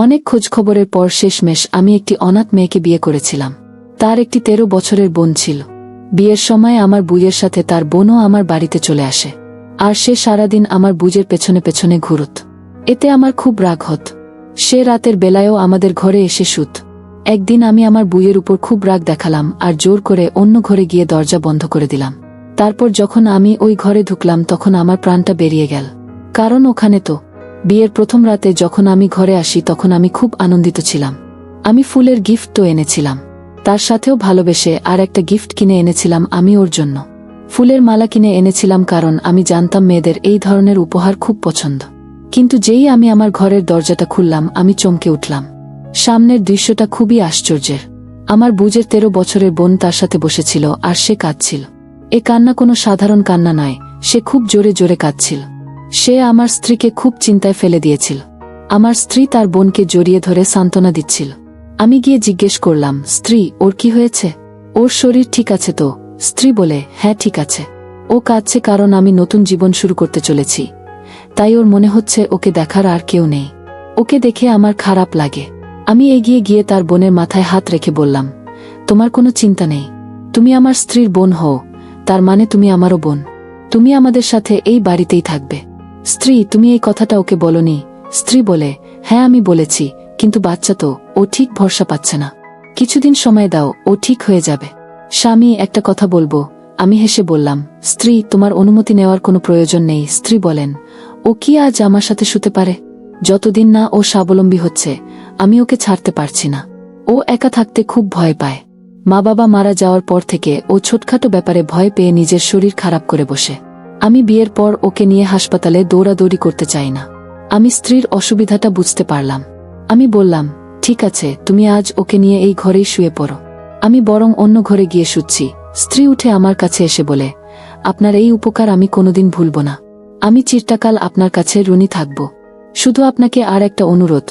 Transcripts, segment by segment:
অনেক খোঁজখবরের পর শেষমেশ আমি একটি অনাথ মেয়েকে বিয়ে করেছিলাম। তার একটি তেরো বছরের বোন ছিল। বিয়ের সময় আমার বুইয়ের সাথে তার বোনও আমার বাড়িতে চলে আসে। আর সে সারাদিন আমার বুজের পেছনে পেছনে ঘুরত। এতে আমার খুব রাগ হত। সে রাতের বেলায়ও আমাদের ঘরে এসে শুত। একদিন আমি আমার বুইয়ের উপর খুব রাগ দেখালাম আর জোর করে অন্য ঘরে গিয়ে দরজা বন্ধ করে দিলাম। তারপর যখন আমি ওই ঘরে ঢুকলাম তখন আমার প্রাণটা বেরিয়ে গেল। কারণ ওখানে তো বিয়ের প্রথম রাতে যখন আমি ঘরে আসি তখন আমি খুব আনন্দিত ছিলাম। আমি ফুলের গিফট তো এনেছিলাম। তার সাথেও ভালোবেসে আর একটা গিফট কিনে এনেছিলাম আমি ওর জন্য। ফুলের মালা কিনে এনেছিলাম কারণ আমি জানতাম মেয়েদের এই ধরনের উপহার খুব পছন্দ। কিন্তু যেই আমি আমার ঘরের দরজাটা খুললাম, আমি চমকে উঠলাম। সামনের দৃশ্যটা খুবই আশ্চর্যের। আমার বুজের তেরো বছরের বোন তার সাথে বসেছিল আর সে কাঁদছিল। এ কান্না কোনো সাধারণ কান্না নয়, সে খুব জোরে জোরে কাঁদছিল। সে আমার স্ত্রীকে খুব চিন্তায় ফেলে দিয়েছিল। আমার স্ত্রী তার বোনকে জড়িয়ে ধরে সান্ত্বনা দিচ্ছিল। আমি গিয়ে জিজ্ঞেস করলাম, স্ত্রী, ওর কি হয়েছে? ওর শরীর ঠিক আছে তো? স্ত্রী বলে হ্যাঁ ঠিক আছে। ও কাঁদছে কারণ আমি নতুন জীবন শুরু করতে চলেছি। তাই ওর মনে হচ্ছে ওকে দেখার আর কেউ নেই। ওকে দেখে আমার খারাপ লাগে। আমি এগিয়ে গিয়ে তার বোনের মাথায় হাত রেখে বললাম, তোমার কোনো চিন্তা নেই। তুমি আমার স্ত্রীর বোন হও। তার মানে তুমি আমারও বোন। তুমি আমাদের সাথে এই বাড়িতেই থাকবে। স্ত্রী, তুমি এই কথাটা ওকে বলনি। স্ত্রী বলে হ্যাঁ আমি বলেছি, কিন্তু বাচ্চা তো, ও ঠিক ভরসা পাচ্ছে না। কিছুদিন সময় দাও, ও ঠিক হয়ে যাবে। স্বামী, একটা কথা বলব। আমি হেসে বললাম, স্ত্রী, তোমার অনুমতি নেওয়ার কোনো প্রয়োজন নেই। স্ত্রী বলেন, ও কি আজ আমার সাথে শুতে পারে? যতদিন না ও স্বাবলম্বী হচ্ছে, আমি ওকে ছাড়তে পারছি না। ও একা থাকতে খুব ভয় পায়। মা বাবা মারা যাওয়ার পর থেকে ও ছোটখাটো ব্যাপারে ভয় পেয়ে নিজের শরীর খারাপ করে বসে। আমি বিয়ের পর ওকে নিয়ে হাসপাতালে দৌড়াদৌড়ি করতে চাই না। আমি স্ত্রীর অসুবিধাটা বুঝতে পারলাম। আমি বললাম, ঠিক আছে, তুমি আজ ওকে নিয়ে এই ঘরেই শুয়ে পড়ো। আমি বরং অন্য ঘরে গিয়ে শুচ্ছি। স্ত্রী উঠে আমার কাছে এসে বলে, আপনার এই উপকার আমি কোনোদিন ভুলব না। আমি চিরটাকাল আপনার কাছে ঋণী থাকব। শুধু আপনাকে আর একটা অনুরোধ,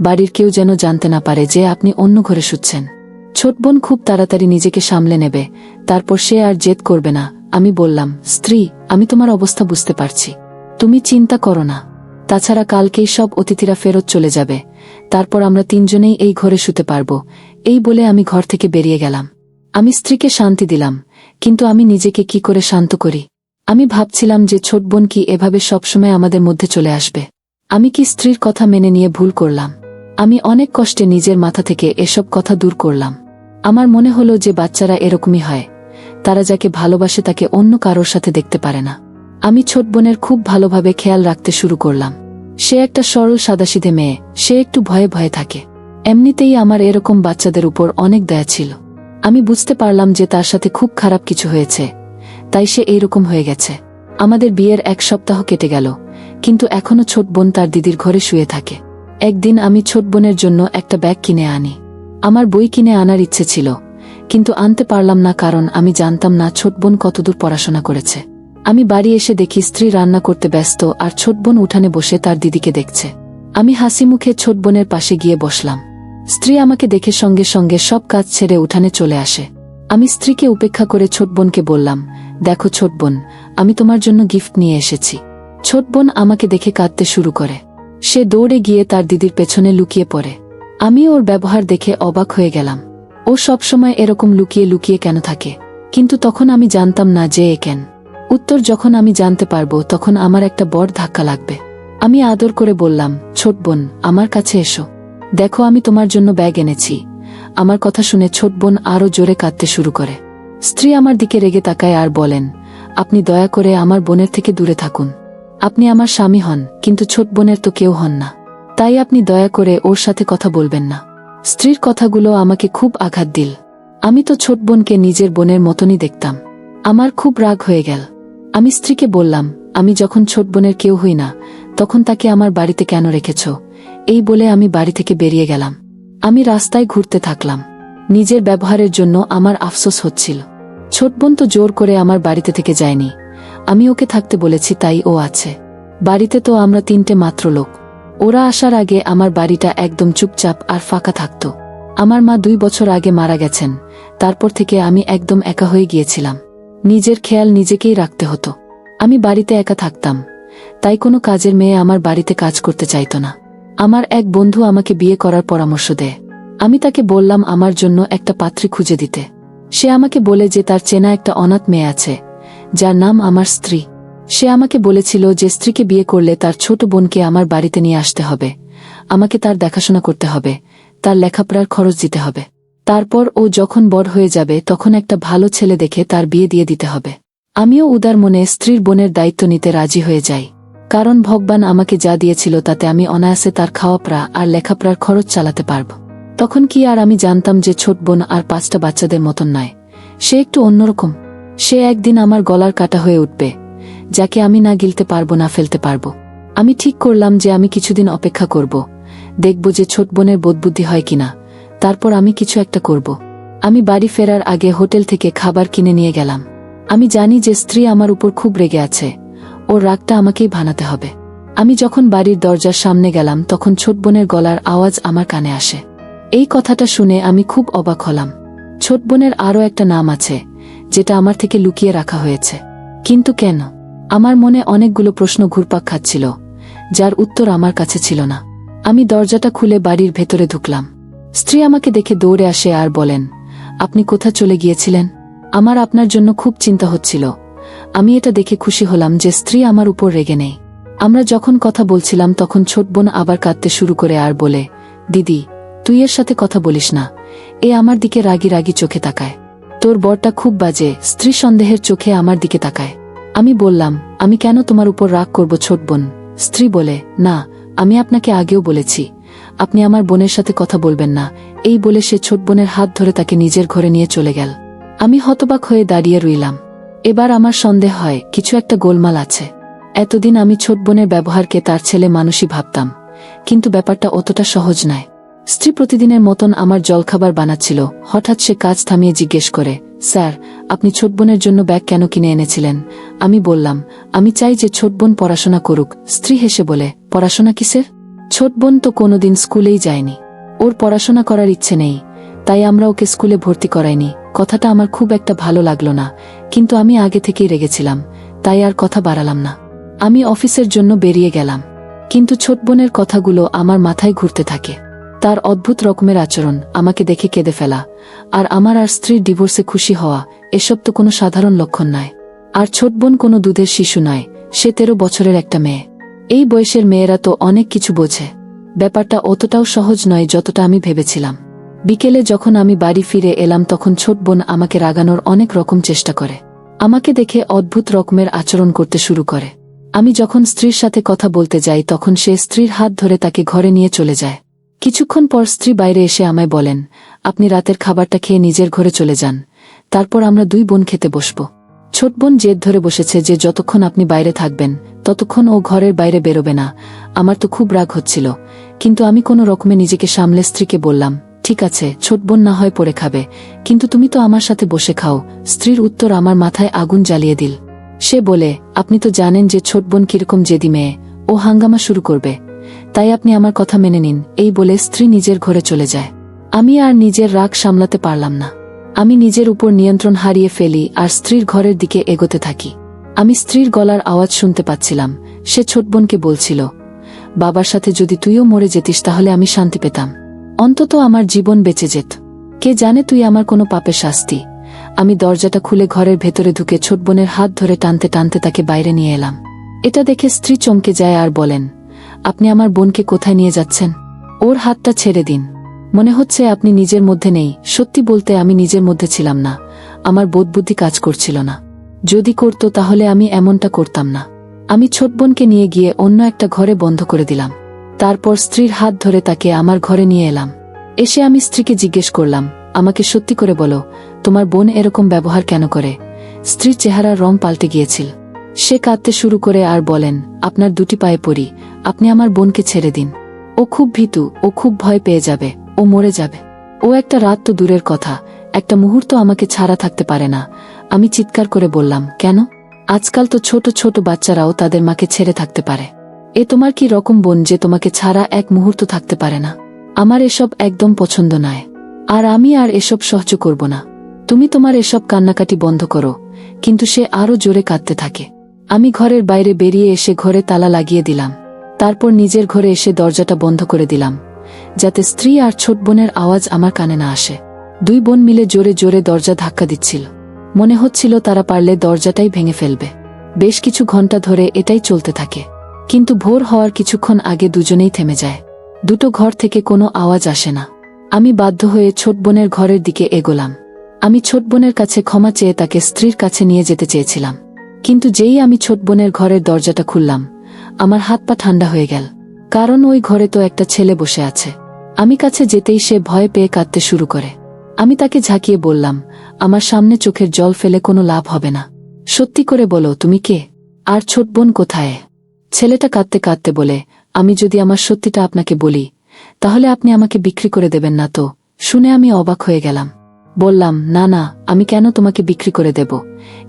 বাড়ির কেউ যেন জানতে না পারে যে আপনি অন্য ঘরে শুচ্ছেন। ছোট বোন খুব তাড়াতাড়ি নিজেকে সামলে নেবে, তারপর সে আর জেদ করবে না। আমি বললাম, স্ত্রী, আমি তোমার অবস্থা বুঝতে পারছি। তুমি চিন্তা করো না। তাছাড়া কালকেই সব অতিথিরা ফেরত চলে যাবে। তারপর আমরা তিনজনেই এই ঘরে শুতে পারব। এই বলে আমি ঘর থেকে বেরিয়ে গেলাম। আমি স্ত্রীকে শান্তি দিলাম, কিন্তু আমি নিজেকে কি করে শান্ত করি? আমি ভাবছিলাম যে ছোট বোন কি এভাবে সবসময় আমাদের মধ্যে চলে আসবে। আমি কি স্ত্রীর কথা মেনে নিয়ে ভুল করলাম? আমি অনেক কষ্টে নিজের মাথা থেকে এসব কথা দূর করলাম। আমার মনে হলো যে বাচ্চারা এরকমই হয়। তারা যাকে ভালোবাসে তাকে অন্য কারোর সাথে দেখতে পারে না। আমি ছোট বোনের খুব ভালোভাবে খেয়াল রাখতে শুরু করলাম। সে একটা সরল সাদাসিধে মেয়ে, সে একটু ভয়ে ভয়ে থাকে। এমনিতেই আমার এরকম বাচ্চাদের উপর অনেক দয়া ছিল। আমি বুঝতে পারলাম যে তার সাথে খুব খারাপ কিছু হয়েছে, তাই সে এইরকম হয়ে গেছে। আমাদের বিয়ের এক সপ্তাহ কেটে গেল, কিন্তু এখনও ছোট বোন তার দিদির ঘরে শুয়ে থাকে। একদিন আমি ছোট বোনের জন্য একটা ব্যাগ কিনে আনি। আমার বই কিনে আনার ইচ্ছে ছিল। কিন্তু আনতে পারলাম না কারণ আমি জানতাম না ছোট বোন কতদূর পড়াশোনা করেছে। আমি বাড়ি এসে দেখি স্ত্রী রান্না করতে ব্যস্ত আর ছোট বোন উঠানে বসে তার দিদিকে দেখছে। আমি হাসি মুখে ছোট বোনের পাশে গিয়ে বসলাম। স্ত্রী আমাকে দেখে সঙ্গে সঙ্গে সব কাজ ছেড়ে উঠানে চলে আসে। আমি স্ত্রীকে উপেক্ষা করে ছোট বোনকে বললাম, দেখো ছোট বোন, আমি তোমার জন্য গিফট নিয়ে এসেছি। ছোট বোন আমাকে দেখে কাঁদতে শুরু করে। সে দৌড়ে গিয়ে তার দিদির পেছনে লুকিয়ে পড়ে। আমি ওর ব্যবহার দেখে অবাক হয়ে গেলাম। ও সবসময় এরকম লুকিয়ে লুকিয়ে কেন থাকে? কিন্তু তখন আমি জানতাম না যে এ কেন। উত্তর যখন আমি জানতে পারব, তখন আমার একটা বড় ধাক্কা লাগবে। আমি আদর করে বললাম, ছোট বোন, আমার কাছে এসো। দেখো, আমি তোমার জন্য ব্যাগ এনেছি। আমার কথা শুনে ছোট বোন আরও জোরে কাঁদতে শুরু করে। স্ত্রী আমার দিকে রেগে তাকায় আর বলেন, আপনি দয়া করে আমার বোনের থেকে দূরে থাকুন। আপনি আমার স্বামী হন, কিন্তু ছোট বোনের তো কেউ হন না। তাই আপনি দয়া করে ওর সাথে কথা বলবেন না। স্ত্রীর কথাগুলো আমাকে খুব আঘাত দিল। আমি তো ছোট বোনকে নিজের বোনের মতনই দেখতাম। আমার খুব রাগ হয়ে গেল। আমি স্ত্রীকে বললাম, আমি যখন ছোট বোনের কেউ হই না, তখন তাকে আমার বাড়িতে কেন রেখেছ? এই বলে আমি বাড়ি থেকে বেরিয়ে গেলাম। আমি রাস্তায় ঘুরতে থাকলাম। নিজের ব্যবহারের জন্য আমার আফসোস হচ্ছিল। ছোট বোন তো জোর করে আমার বাড়িতে থেকে যায়নি। আমি ওকে থাকতে বলেছি, তাই ও আছে। বাড়িতে তো আমরা তিনটে মাত্র লোক। ওরা আসার আগে আমার বাড়িটা একদম চুপচাপ আর ফাঁকা থাকত। আমার মা দুই বছর আগে মারা গেছেন। তারপর থেকে আমি একদম একা হয়ে গিয়েছিলাম। নিজের খেয়াল নিজেকেই রাখতে হতো। আমি বাড়িতে একা থাকতাম। তাই কোনো কাজের মেয়ে আমার বাড়িতে কাজ করতে চাইত না। আমার এক বন্ধু আমাকে বিয়ে করার পরামর্শ দেয়। আমি তাকে বললাম আমার জন্য একটা পাত্রী খুঁজে দিতে। সে আমাকে বলে যে তার চেনা একটা অনাথ মেয়ে আছে, যার নাম আমার স্ত্রী। সে আমাকে বলেছিল যে স্ত্রীকে বিয়ে করলে তার ছোট বোনকে আমার বাড়িতে নিয়ে আসতে হবে। আমাকে তার দেখাশোনা করতে হবে। তার লেখাপড়ার খরচ দিতে হবে। তারপর ও যখন বড় হয়ে যাবে, তখন একটা ভালো ছেলে দেখে তার বিয়ে দিয়ে দিতে হবে। আমিও উদার মনে স্ত্রীর বোনের দায়িত্ব নিতে রাজি হয়ে যাই। কারণ ভগবান আমাকে যা দিয়েছিল তাতে আমি অনায়াসে তার খাওয়াপড়া আর লেখাপড়ার খরচ চালাতে পারব। তখন কি আর আমি জানতাম যে ছোট বোন আর পাঁচটা বাচ্চাদের মতন নয়। সে একটু অন্যরকম। সে একদিন আমার গলার কাটা হয়ে উঠবে। যাকে আমি না গিলতে পারব, না ফেলতে পারব। আমি ঠিক করলাম যে আমি কিছুদিন অপেক্ষা করব। দেখব যে ছোট বোনের বোধবুদ্ধি হয় কিনা। তারপর আমি কিছু একটা করব। আমি বাড়ি ফেরার আগে হোটেল থেকে খাবার কিনে নিয়ে গেলাম। আমি জানি যে স্ত্রী আমার উপর খুব রেগে আছে। ওর রাগটা আমাকেই ভানাতে হবে। আমি যখন বাড়ির দরজার সামনে গেলাম, তখন ছোট বোনের গলার আওয়াজ আমার কানে আসে। এই কথাটা শুনে আমি খুব অবাক হলাম। ছোট বোনের আরও একটা নাম আছে, যেটা আমার থেকে লুকিয়ে রাখা হয়েছে। কিন্তু কেন? আমার মনে অনেকগুলো প্রশ্ন ঘুরপাক খাচ্ছিল, যার উত্তর আমার কাছে ছিল না। আমি দরজাটা খুলে বাড়ির ভেতরে ঢুকলাম। স্ত্রী আমাকে দেখে দৌড়ে আসে আর বলেন, আপনি কোথা চলে গিয়েছিলেন? আমার আপনার জন্য খুব চিন্তা হচ্ছিল। আমি এটা দেখে খুশি হলাম যে স্ত্রী আমার উপর রেগে নেই। আমরা যখন কথা বলছিলাম তখন ছোট বোন আবার কাঁদতে শুরু করে আর বলে, দিদি, তুই এর সাথে কথা বলিস না। এ আমার দিকে রাগি রাগি চোখে তাকায়। তোর বরটা খুব বাজে, স্ত্রী সন্দেহের চোখে আমার দিকে তাকায়। আমি বললাম, আমি কেন তোমার উপর রাগ করব ছোট বোন? স্ত্রী বলে, না, আমি আপনাকে আগেও বলেছি। আপনি আমার বোনের সাথে কথা বলবেন না। এই বলে সে ছোট বোনের হাত ধরে তাকে নিজের ঘরে নিয়ে চলে গেল। আমি হতবাক হয়ে দাঁড়িয়ে রইলাম। এবার আমার সন্দেহ হয়, কিছু একটা গোলমাল আছে। এতদিন আমি ছোট বোনের ব্যবহারকে তার ছেলে মানুষই ভাবতাম। কিন্তু ব্যাপারটা অতটা সহজ নয়। স্ত্রী প্রতিদিনের মতন আমার জলখাবার বানাচ্ছিল। হঠাৎ সে কাজ থামিয়ে জিজ্ঞেস করে স্যার, আপনি ছোট বোনের জন্য ব্যাগ কেন কিনে এনেছিলেন? আমি বললাম, আমি চাই যে ছোট বোন পড়াশোনা করুক। স্ত্রী হেসে বলে, পড়াশোনা কিসের ছোট বোন তো কোনোদিন স্কুলেই যায়নি। ওর পড়াশোনা করার ইচ্ছে নেই, তাই আমরা ওকে স্কুলে ভর্তি করাইনি। কথাটা আমার খুব একটা ভালো লাগল না, কিন্তু আমি আগে থেকেই রেগেছিলাম, তাই আর কথা বাড়ালাম না। আমি অফিসের জন্য বেরিয়ে গেলাম, কিন্তু ছোট বোনের কথাগুলো আমার মাথায় ঘুরতে থাকে। তার অদ্ভুত রকমের আচরণ আমাকে দেখে কেঁদে ফেলা। আর আমার আর স্ত্রীর ডিভোর্সে খুশি হওয়া এসব তো কোনো সাধারণ লক্ষণ নয়। আর ছোট বোন কোনো দুধের শিশু নয়, সে তেরো বছরের একটা মেয়ে। এই বয়সের মেয়েরা তো অনেক কিছু বোঝে। ব্যাপারটা অতটাও সহজ নয় যতটা আমি ভেবেছিলাম। বিকেলে যখন আমি বাড়ি ফিরে এলাম তখন ছোট বোন আমাকে রাগানোর অনেক রকম চেষ্টা করে। আমাকে দেখে অদ্ভুত রকমের আচরণ করতে শুরু করে। আমি যখন স্ত্রীর সাথে কথা বলতে যাই তখন সে স্ত্রীর হাত ধরে তাকে ঘরে নিয়ে চলে যায়। কিছুক্ষণ পর স্ত্রী বাইরে এসে আমায় বলেন, আপনি রাতের খাবারটা খেয়ে নিজের ঘরে চলে যান। তারপর আমরা দুই বোন খেতে বসব। ছোট বোন জেদ ধরে বসেছে যে যতক্ষণ আপনি বাইরে থাকবেন, ততক্ষণ ও ঘরের বাইরে বেরোবে না। আমার তো খুব রাগ হচ্ছিল। কিন্তু আমি কোনো রকমে নিজেকে সামলে স্ত্রীকে বললাম, ঠিক আছে, ছোট বোন না হয় পড়ে খাবে। কিন্তু তুমি তো আমার সাথে বসে খাও। স্ত্রীর উত্তর আমার মাথায় আগুন জ্বালিয়ে দিল। সে বলে, আপনি তো জানেন যে ছোট বোন কীরকম জেদি মেয়ে। ও হাঙ্গামা শুরু করবে। তাই আপনি আমার কথা মেনে নিন, এই বলে স্ত্রী নিজের ঘরে চলে যায়। আমি আর নিজের রাগ সামলাতে পারলাম না। আমি নিজের উপর নিয়ন্ত্রণ হারিয়ে ফেলি আর স্ত্রীর ঘরের দিকে এগোতে থাকি। আমি স্ত্রীর গলার আওয়াজ শুনতে পাচ্ছিলাম। সে ছোট বোনকে বলছিল, বাবার সাথে যদি তুইও মরে যেতিস তাহলে আমি শান্তি পেতাম। অন্তত আমার জীবন বেঁচে যেত। কে জানে তুই আমার কোনো পাপের শাস্তি? আমি দরজাটা খুলে ঘরের ভেতরে ঢুকে ছোট বোনের হাত ধরে টানতে টানতে তাকে বাইরে নিয়ে এলাম। এটা দেখে স্ত্রী চমকে যায় আর বলেন আপনি আমার বোনকে কোথায় নিয়ে যাচ্ছেন? ওর হাতটা ছেড়ে দিন। মনে হচ্ছে আপনি নিজের মধ্যে নেই। সত্যি বলতে আমি নিজের মধ্যে ছিলাম না। আমার বোধবুদ্ধি কাজ করছিল না। যদি করত তাহলে আমি এমনটা করতাম না। আমি ছোট বোনকে নিয়ে গিয়ে অন্য একটা ঘরে বন্ধ করে দিলাম। তারপর স্ত্রীর হাত ধরে তাকে আমার ঘরে নিয়ে এলাম। এসে আমি স্ত্রীকে জিজ্ঞেস করলাম, আমাকে সত্যি করে বলো, তোমার বোন এরকম ব্যবহার কেন করে? স্ত্রীর চেহারার রং পাল্টে গিয়েছিল। সে কাঁদতে শুরু করে আর বলেন, আপনার দুটি পায়ে পড়ি, আপনি আমার বোনকে ছেড়ে দিন। ও খুব ভীতু, ও খুব ভয় পেয়ে যাবে, ও মরে যাবে। ও একটা রাত তো দূরের কথা, একটা মুহূর্ত আমাকে ছাড়া থাকতে পারে না। আমি চিৎকার করে বললাম, কেন? আজকাল তো ছোট ছোট বাচ্চারাও তাদের মাকে ছেড়ে থাকতে পারে। এ তোমার কি রকম বোন যে তোমাকে ছাড়া এক মুহূর্ত থাকতে পারে না? আমার এসব একদম পছন্দ নয়। আর আমি আর এসব সহ্য করব না। তুমি তোমার এসব কান্নাকাটি বন্ধ করো, কিন্তু সে আরও জোরে কাঁদতে থাকে। আমি ঘরের বাইরে বেরিয়ে এসে ঘরে তালা লাগিয়ে দিলাম। তারপর নিজের ঘরে এসে দরজাটা বন্ধ করে দিলাম, যাতে স্ত্রী আর ছোট বোনের আওয়াজ আমার কানে না আসে। দুই বোন মিলে জোরে জোরে দরজা ধাক্কা দিচ্ছিল। মনে হচ্ছিল তারা পারলে দরজাটাই ভেঙে ফেলবে। বেশ কিছু ঘণ্টা ধরে এটাই চলতে থাকে। কিন্তু ভোর হওয়ার কিছুক্ষণ আগে দুজনেই থেমে যায়। দুটো ঘর থেকে কোনো আওয়াজ আসে না। আমি বাধ্য হয়ে ছোট বোনের ঘরের দিকে এগোলাম। আমি ছোট বোনের কাছে ক্ষমা চেয়ে তাকে স্ত্রীর কাছে নিয়ে যেতে চেয়েছিলাম। কিন্তু যেই আমি ছোট বোনের ঘরের দরজাটা খুললাম, আমার হাত পা ঠান্ডা হয়ে গেল। কারণ ওই ঘরে তো একটা ছেলে বসে আছে। আমি কাছে যেতেই সে ভয় পেয়ে কাঁদতে শুরু করে। আমি তাকে ঝাঁকিয়ে বললাম, আমার সামনে চোখের জল ফেলে কোনো লাভ হবে না। সত্যি করে বলো, তুমি কে? আর ছোট বোন কোথায়? ছেলেটা কাঁদতে কাঁদতে বলে, আমি যদি আমার সত্যিটা আপনাকে বলি, তাহলে আপনি আমাকে বিক্রি করে দেবেন না তো? শুনে আমি অবাক হয়ে গেলাম। বললাম, না না, আমি কেন তোমাকে বিক্রি করে দেব?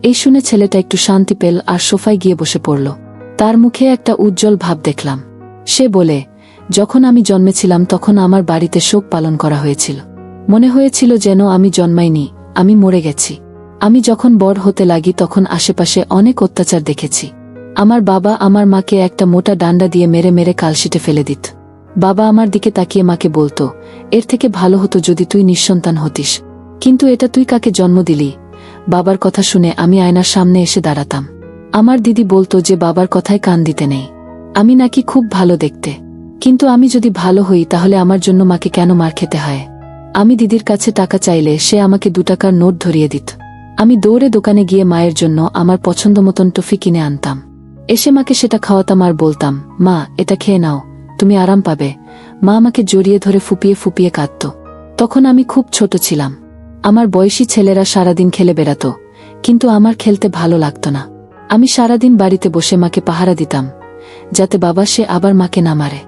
এই শুনে ছেলেটা একটু শান্তি পেল আর সোফায় গিয়ে বসে পড়ল। তার মুখে একটা উজ্জ্বল ভাব দেখলাম। সে বলে, যখন আমি জন্মেছিলাম তখন আমার বাড়িতে শোক পালন করা হয়েছিল। মনে হয়েছিল যেন আমি জন্মাইনি, আমি মরে গেছি। আমি যখন বড় হতে লাগি তখন আশেপাশে অনেক অত্যাচার দেখেছি। আমার বাবা আমার মাকে একটা মোটা ডান্ডা দিয়ে মেরে মেরে কালশিটে ফেলে দিত। বাবা আমার দিকে তাকিয়ে মাকে বলতো, এর থেকে ভালো হতো যদি তুই নিঃসন্তান হতিস। কিন্তু এটা তুই কাকে জন্ম দিলি? বাবার কথা শুনে আমি আয়নার সামনে এসে দাঁড়াতাম। আমার দিদি বলতো যে বাবার কথায় কান দিতে নেই। আমি নাকি খুব ভালো দেখতে। কিন্তু আমি যদি ভালো হই তাহলে আমার জন্য মাকে কেন মার খেতে হয়? আমি দিদির কাছে টাকা চাইলে সে আমাকে দু টাকার নোট ধরিয়ে দিত। আমি দৌড়ে দোকানে গিয়ে মায়ের জন্য আমার পছন্দ মতন টফি কিনে আনতাম। এসে মাকে সেটা খাওয়াতাম আর বলতাম, মা, এটা খেয়ে নাও, তুমি আরাম পাবে। মা আমাকে জড়িয়ে ধরে ফুপিয়ে ফুপিয়ে কাঁদত। তখন আমি খুব ছোট ছিলাম। আমার বয়সী ছেলেরা সারাদিন খেলে বেড়াত, কিন্তু আমার খেলতে ভালো লাগত না। আমি সারাদিন বাড়িতে বসে মাকে পাহারা দিতাম, যাতে বাবা সে আবার মাকে না মারে।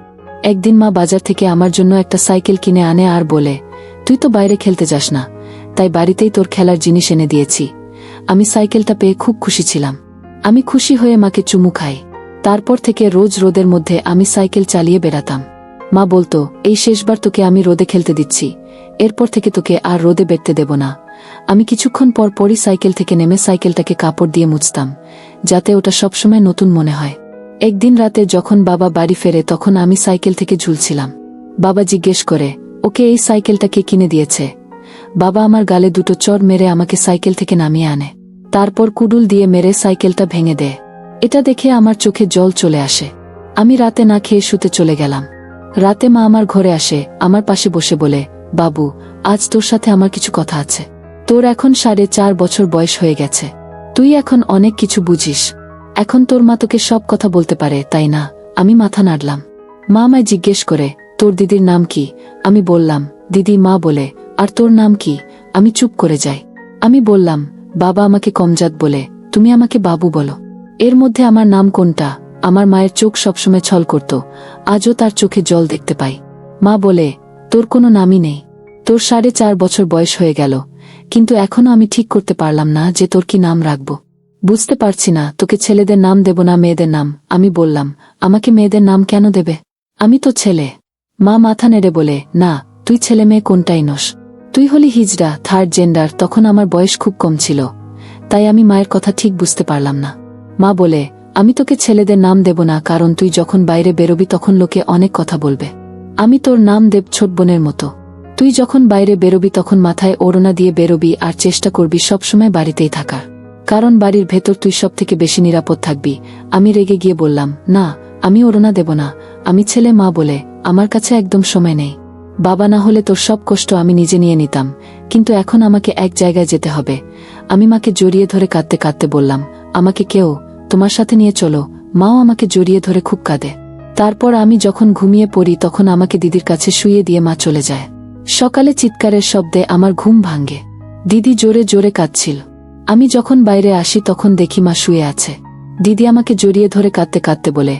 একদিন মা বাজার থেকে আমার জন্য একটা সাইকেল কিনে আনে আর বলে, তুই তো বাইরে খেলতে যাস না, তাই বাড়িতেই তোর খেলার জিনিস এনে দিয়েছি। আমি সাইকেলটা পেয়ে খুব খুশি ছিলাম। আমি খুশি হয়ে মাকে চুমু খাই। তারপর থেকে রোজ রোদের মধ্যে আমি সাইকেল চালিয়ে বেড়াতাম। মা বলতো, এই শেষবার তোকে আমি রোদে খেলতে দিচ্ছি। এরপর থেকে তোকে আর রোদে বেরতে দেব না। আমি কিছুক্ষণ পর পরই সাইকেল থেকে নেমে সাইকেলটাকে কাপড় দিয়ে মুছতাম, যাতে ওটা সবসময় নতুন মনে হয়। একদিন রাতে যখন বাবা বাড়ি ফেরে তখন আমি সাইকেল থেকে ঝুলছিলাম। বাবা জিজ্ঞেস করে, ওকে এই সাইকেলটা কে কিনে দিয়েছে? বাবা আমার গালে দুটো চর মেরে আমাকে সাইকেল থেকে নামিয়ে আনে। তারপর কুডুল দিয়ে মেরে সাইকেলটা ভেঙে দেয়। এটা দেখে আমার চোখে জল চলে আসে। আমি রাতে না খেয়ে শুতে চলে গেলাম। রাতে মা আমার ঘরে আসে, আমার পাশে বসে বলে, বাবু, আজ তোর সাথে আমার কিছু কথা আছে। তোর এখন সাড়ে চার বছর বয়স হয়ে গেছে। তুই এখন অনেক কিছু বুঝিস। এখন তোর মা তোকে সব কথা বলতে পারে, তাই না? আমি মাথা নাড়লাম। মা আমায় জিজ্ঞেস করে, তোর দিদির নাম কি? আমি বললাম, দিদি মা বলে, আর তোর নাম কি? আমি চুপ করে যাই। আমি বললাম, বাবা আমাকে কমজাত বলে, তুমি আমাকে বাবু বলো। এর মধ্যে আমার নাম কোনটা? আমার মায়ের চোখ সবসময় ছল করত। আজও তার চোখে জল দেখতে পাই। মা বলে, তোর কোনো নামই নেই। তোর সাড়ে চার বছর বয়স হয়ে গেল। কিন্তু এখনও আমি ঠিক করতে পারলাম না যে তোর কি নাম রাখব। বুঝতে পারছি না, তোকে ছেলেদের নাম দেব না মেয়েদের নাম। আমি বললাম, আমাকে মেয়েদের নাম কেন দেবে? আমি তো ছেলে। মা মাথা নেড়ে বলে, না, তুই ছেলে মেয়ে কোনটাই নস। তুই হলি হিজড়া থার্ড জেন্ডার তখন আমার বয়স খুব কম ছিল। তাই আমি মায়ের কথা ঠিক বুঝতে পারলাম না। মা বলে আমি তোকে ছেলেদের নাম দেব না, কারণ তুই যখন বাইরে বেরোবি তখন লোকে অনেক কথা বলবে। আমি তোর নাম দেব ছোট বোনের মতো। তুই যখন বাইরে বেরোবি তখন মাথায় ওড়না দিয়ে বেরোবি আর চেষ্টা করবি সবসময় বাড়িতেই থাকার। কারণ বাড়ির ভেতর তুই সব থেকে বেশি নিরাপদ থাকবি। আমি রেগে গিয়ে বললাম, না, আমি ওড়না দেব না। আমি ছেলে মা বলে আমার কাছে একদম সময় নেই। বাবা না হলে তোর সব কষ্ট আমি নিজে নিয়ে নিতাম। কিন্তু এখন আমাকে এক জায়গায় যেতে হবে। আমি মাকে জড়িয়ে ধরে কাঁদতে কাঁদতে বললাম, আমাকে কেউ তোমার সাথে নিয়ে চলো, মাও আমাকে জড়িয়ে ধরে খুব কাঁদে। তারপর আমি যখন ঘুমিয়ে পড়ি, তখন আমাকে দিদির কাছে শুয়ে দিয়ে মা চলে যায়। সকালে চিৎকারের শব্দে আমার ঘুম ভাঙ্গে দিদি জোরে জোরে কাঁদছিল। আমি যখন বাইরে আসি, তখন দেখি মা শুয়ে আছে। দিদি আমাকে জড়িয়ে ধরে কাঁদতে কাঁদতে বলে,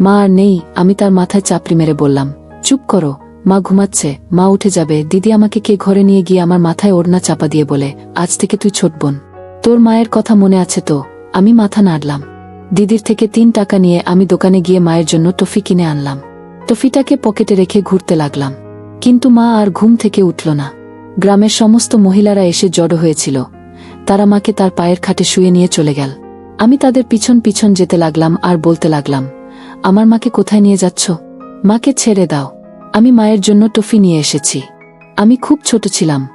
মা আর নেই, আমি তার মাথায় চাপড়ি মেরে বললাম, চুপ করো, মা ঘুমাচ্ছে, মা উঠে যাবে। দিদি আমাকে কে ঘরে নিয়ে গিয়ে আমার মাথায় ওড়না চাপা দিয়ে বলে, আজ থেকে তুই ছোট বোন। তোর মায়ের কথা মনে আছে তো, আমি মাথা নাড়লাম। দিদির থেকে তিন টাকা নিয়ে আমি দোকানে গিয়ে মায়ের জন্য টফি কিনে আনলাম। টফিটাকে পকেটে রেখে ঘুরতে লাগলাম। কিন্তু মা আর ঘুম থেকে উঠল না। গ্রামের সমস্ত মহিলারা এসে জড়ো হয়েছিল। তারা মাকে তার পায়ের খাটে শুয়ে নিয়ে চলে গেল। আমি তাদের পিছন পিছন যেতে লাগলাম আর বলতে লাগলাম, আমার মাকে কোথায় নিয়ে যাচ্ছ? মাকে ছেড়ে দাও। আমি মায়ের জন্য টফি নিয়ে এসেছি। আমি খুব ছোট ছিলাম,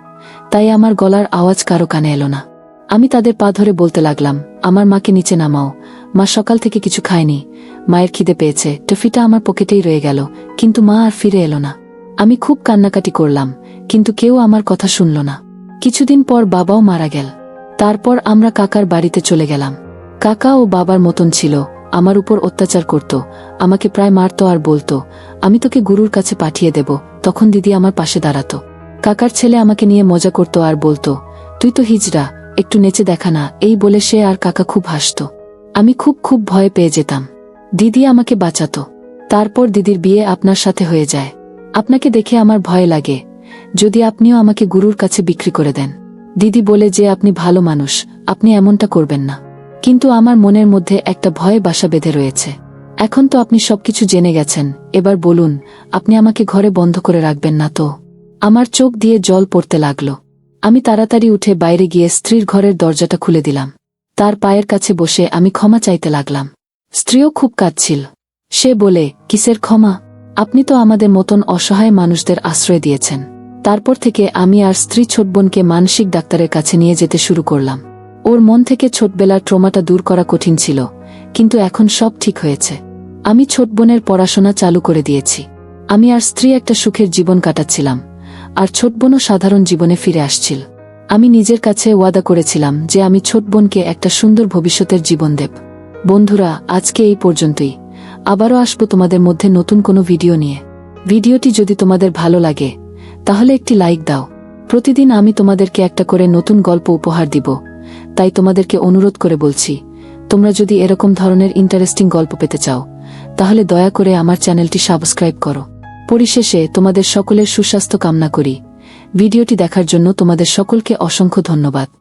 তাই আমার গলার আওয়াজ কারও কানে এলো না। আমি তাদের পা ধরে বলতে লাগলাম, আমার মাকে নিচে নামাও। মা সকাল থেকে কিছু খায়নি। মায়ের খিদে পেয়েছে। টফিটা আমার পকেটেই রয়ে গেল। কিন্তু মা আর ফিরে এলো না। আমি খুব কান্নাকাটি করলাম, কিন্তু কেউ আমার কথা শুনল না। কিছুদিন পর বাবাও মারা গেল। তারপর আমরা কাকার বাড়িতে চলে গেলাম। কাকা ও বাবার মতন ছিল, আমার উপর অত্যাচার করত। আমাকে প্রায় মারতো আর বলতো, আমি তোকে গুরুর কাছে পাঠিয়ে দেব। তখন দিদি আমার পাশে দাঁড়াতো। কাকার ছেলে আমাকে নিয়ে মজা করত আর বলতো, তুই তো হিজড়া একটু নেচে দেখা না, এই বলে সে আর কাকা খুব হাসত। আমি খুব খুব ভয় পেয়ে যেতাম। দিদি আমাকে বাঁচাতো। তারপর দিদির বিয়ে আপনার সাথে হয়ে যায়। আপনাকে দেখে আমার ভয় লাগে। যদি আপনিও আমাকে গুরুর কাছে বিক্রি করে দেন। দিদি বলে যে আপনি ভালো মানুষ, আপনি এমনটা করবেন না। কিন্তু আমার মনের মধ্যে একটা ভয় বাসা বেঁধে রয়েছে। এখন তো আপনি সবকিছু জেনে গেছেন, এবার বলুন, আপনি আমাকে ঘরে বন্ধ করে রাখবেন না তো? আমার চোখ দিয়ে জল পড়তে লাগল। আমি তাড়াতাড়ি উঠে বাইরে গিয়ে স্ত্রীর ঘরের দরজাটা খুলে দিলাম। তার পায়ের কাছে বসে আমি ক্ষমা চাইতে লাগলাম। স্ত্রীও খুব কাঁদছিল। সে বলে, কিসের ক্ষমা? আপনি তো আমাদের মতন অসহায় মানুষদের আশ্রয় দিয়েছেন। তারপর থেকে আমি আর স্ত্রী ছোট বোনকে মানসিক ডাক্তারের কাছে নিয়ে যেতে শুরু করলাম। ওর মন থেকে ছোটবেলার ট্রমাটা দূর করা কঠিন ছিল, কিন্তু এখন সব ঠিক হয়েছে। আমি ছোট বোনের পড়াশোনা চালু করে দিয়েছি। আমি আর স্ত্রী একটা সুখের জীবন কাটাচ্ছিলাম। আর ছোট বোনও সাধারণ জীবনে ফিরে আসছিল। আমি নিজের কাছে ওয়াদা করেছিলাম যে আমি ছোট বোনকে একটা সুন্দর ভবিষ্যতের জীবন দেব। বন্ধুরা, আজকে এই পর্যন্তই। আবারও আসব তোমাদের মধ্যে নতুন কোনো ভিডিও নিয়ে। ভিডিওটি যদি তোমাদের ভালো লাগে, তাহলে একটি লাইক দাও। প্রতিদিন আমি তোমাদেরকে একটা করে নতুন গল্প উপহার দিব। তাই তোমাদেরকে অনুরোধ করে বলছি, তোমরা যদি এরকম ধরনের ইন্টারেস্টিং গল্প পেতে চাও, তাহলে দয়া করে আমার চ্যানেলটি সাবস্ক্রাইব করো। পরিশেষে তোমাদের সকলের সুস্বাস্থ্য কামনা করি। ভিডিওটি দেখার জন্য তোমাদের সকলকে অসংখ্য ধন্যবাদ।